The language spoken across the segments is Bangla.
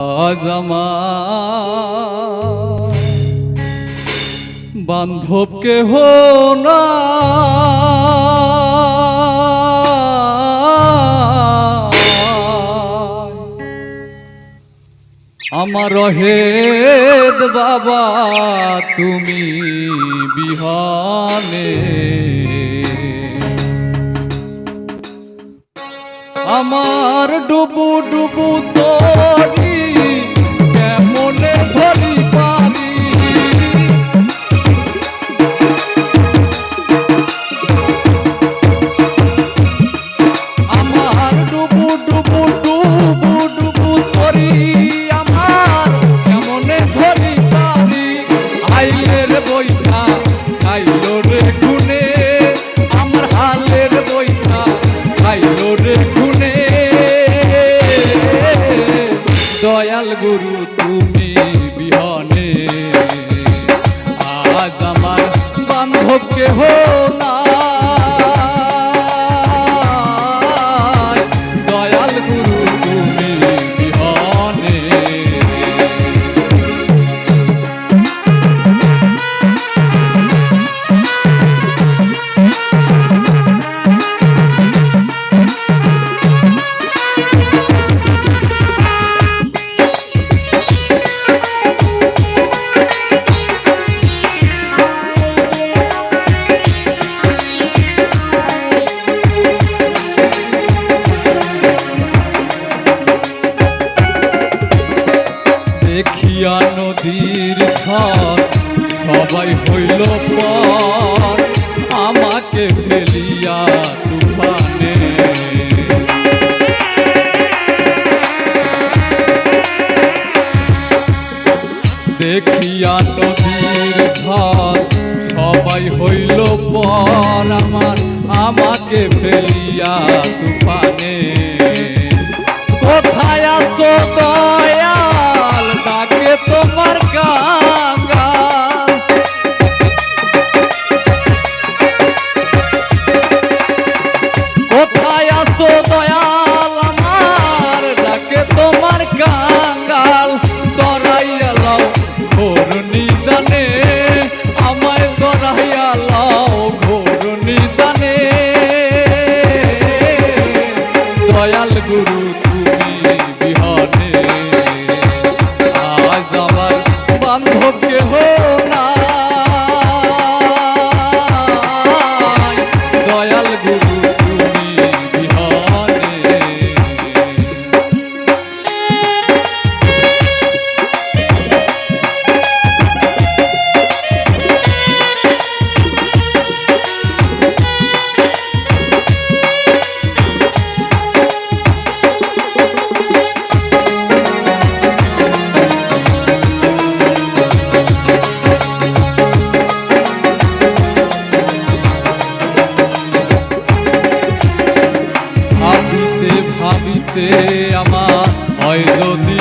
আজ আমার বান্ধব কেহ না। আমার হেদ বাবা তুমি বিহানে। আমার ডুবু ডুবু তরি। সবাই হইল পর আমার আমাকে ফেলিয়া তুফানে। কোথায় আসো দয়াল? তাকে তোমার কাজ যদি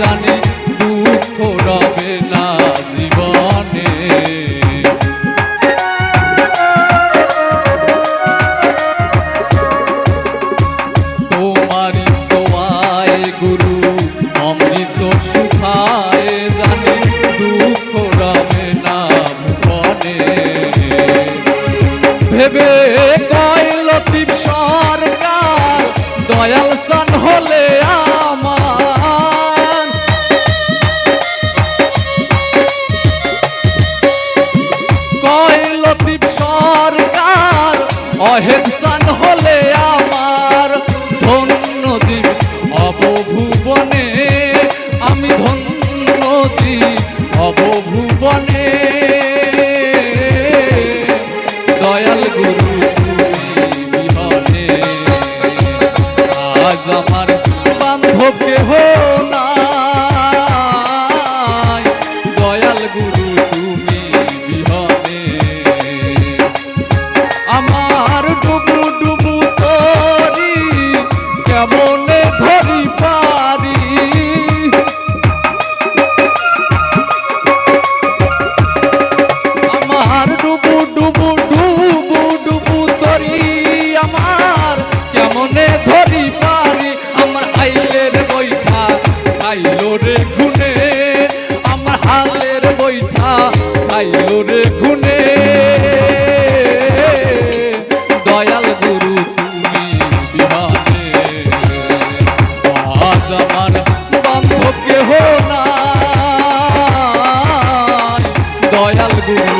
জানি দুঃখ রবে না জীবনে। অমৃত সুখায় জানি দুঃখ রবে না ভেবে কয় লতিফ সরকার, দয়াল হলে আমার গুনে দয়াল গুরু তুমি বিহানে আজ আমার বান্ধব কেহ না দয়াল গুরু